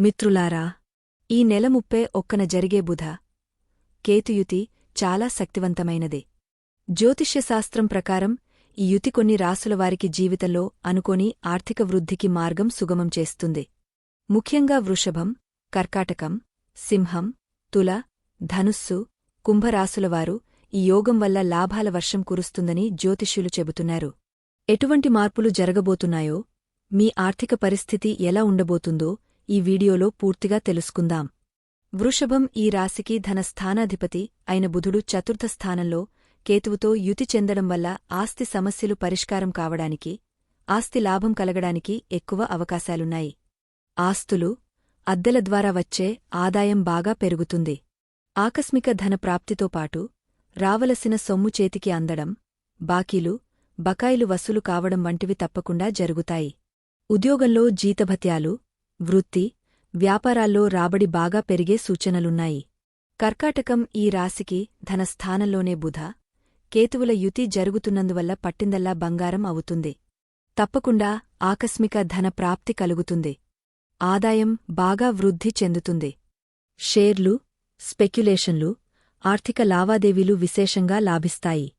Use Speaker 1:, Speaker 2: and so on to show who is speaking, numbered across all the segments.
Speaker 1: మిత్రులారా ఈ నెల ముప్పే ఒక్కన జరిగే బుధ కేతుయుతి చాలా శక్తివంతమైనదే. జ్యోతిష్యశాస్త్రం ప్రకారం ఈ యుతి కొన్ని రాసులవారికి జీవితంలో అనుకోని ఆర్థిక వృద్ధికి మార్గం సుగమం చేస్తుంది. ముఖ్యంగా వృషభం కర్కాటకం సింహం తుల ధనుస్సు కుంభరాసులవారు ఈ యోగం వల్ల లాభాల వర్షం కురుస్తుందని జ్యోతిష్యులు చెబుతున్నారు. ఎటువంటి మార్పులు జరగబోతున్నాయో మీ ఆర్థిక పరిస్థితి ఎలా ఉండబోతుందో ఈ వీడియోలో పూర్తిగా తెలుసుకుందాం. వృషభం ఈ రాశికి ధన స్థానాధిపతి అయిన బుధుడు చతుర్థ స్థానంలో కేతువుతో యుతి చెందడం వల్ల ఆస్తి సమస్యలు పరిష్కారం కావడానికి ఆస్తి లాభం కలగడానికి ఎక్కువ అవకాశాలున్నాయి. ఆస్తులు అద్దెల ద్వారా వచ్చే ఆదాయం బాగా పెరుగుతుంది. ఆకస్మిక ధన ప్రాప్తితో పాటు రావలసిన సొమ్ము చేతికి అందడం బాకీలు బకాయిలు వసూలు కావడం వంటివి తప్పకుండా జరుగుతాయి. ఉద్యోగంలో జీతభత్యాలు వృత్తి వ్యాపారాల్లో రాబడి బాగా పెరిగే సూచనలున్నాయి. కర్కాటకం ఈ రాశికి ధన స్థానంలోనే బుధ. కేతువుల యుతి జరుగుతున్నందువల్ల పట్టిందల్లా బంగారం అవుతుంది. తప్పకుండా ఆకస్మిక ధన ప్రాప్తి కలుగుతుంది. ఆదాయం బాగా వృద్ధి చెందుతుంది. షేర్లు స్పెక్యులేషన్లు ఆర్థిక లావాదేవీలు విశేషంగా లాభిస్తాయి.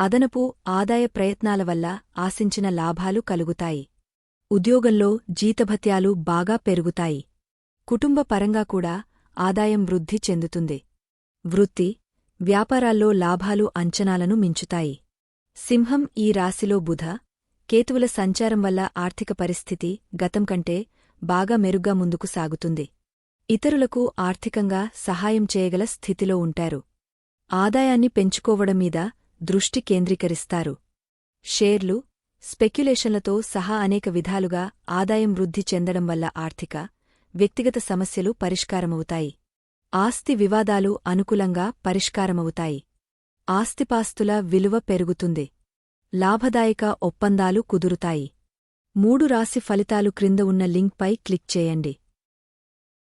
Speaker 1: అదనపు ఆదాయ ప్రయత్నాల వల్ల ఆశించిన లాభాలు కలుగుతాయి. ఉద్యోగంలో జీతభత్యాలు బాగా పెరుగుతాయి. కుటుంబ పరంగా కూడా ఆదాయం వృద్ధి చెందుతుంది. వృత్తి వ్యాపారాల్లో లాభాలు అంచనాలను మించుతాయి. సింహం ఈ రాశిలో బుధ కేతువుల సంచారం వల్ల ఆర్థిక పరిస్థితి గతం కంటే బాగా మెరుగ్గా ముందుకు సాగుతుంది. ఇతరులకు ఆర్థికంగా సహాయం చేయగల స్థితిలో ఉంటారు. ఆదాయాన్ని పెంచుకోవడం మీద దృష్టి కేంద్రీకరిస్తారు. షేర్లు స్పెక్యులేషన్లతో సహా అనేక విధాలుగా ఆదాయం వృద్ధి చెందడం వల్ల ఆర్థిక వ్యక్తిగత సమస్యలు పరిష్కారమవుతాయి. ఆస్తి వివాదాలు అనుకూలంగా పరిష్కారమవుతాయి. ఆస్తిపాస్తుల విలువ పెరుగుతుంది. లాభదాయక ఒప్పందాలు కుదురుతాయి. మూడు రాశి ఫలితాలు క్రింద ఉన్న లింక్పై క్లిక్ చేయండి.